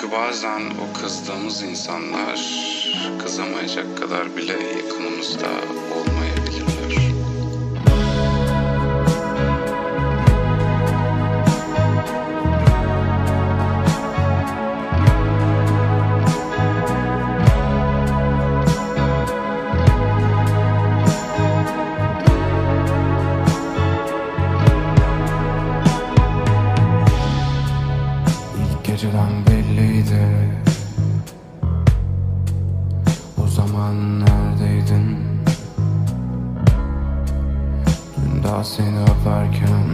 Çünkü bazen o kızdığımız insanlar kızamayacak kadar bile yakınımızda olmayabilirler. Daha seni öperken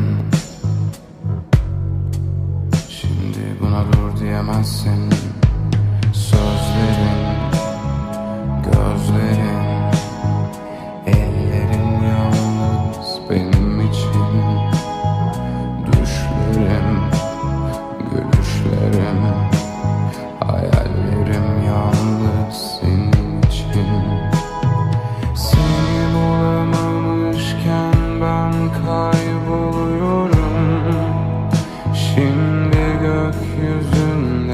Şimdi buna dur diyemezsin. Sözlerin Gözlerin heaven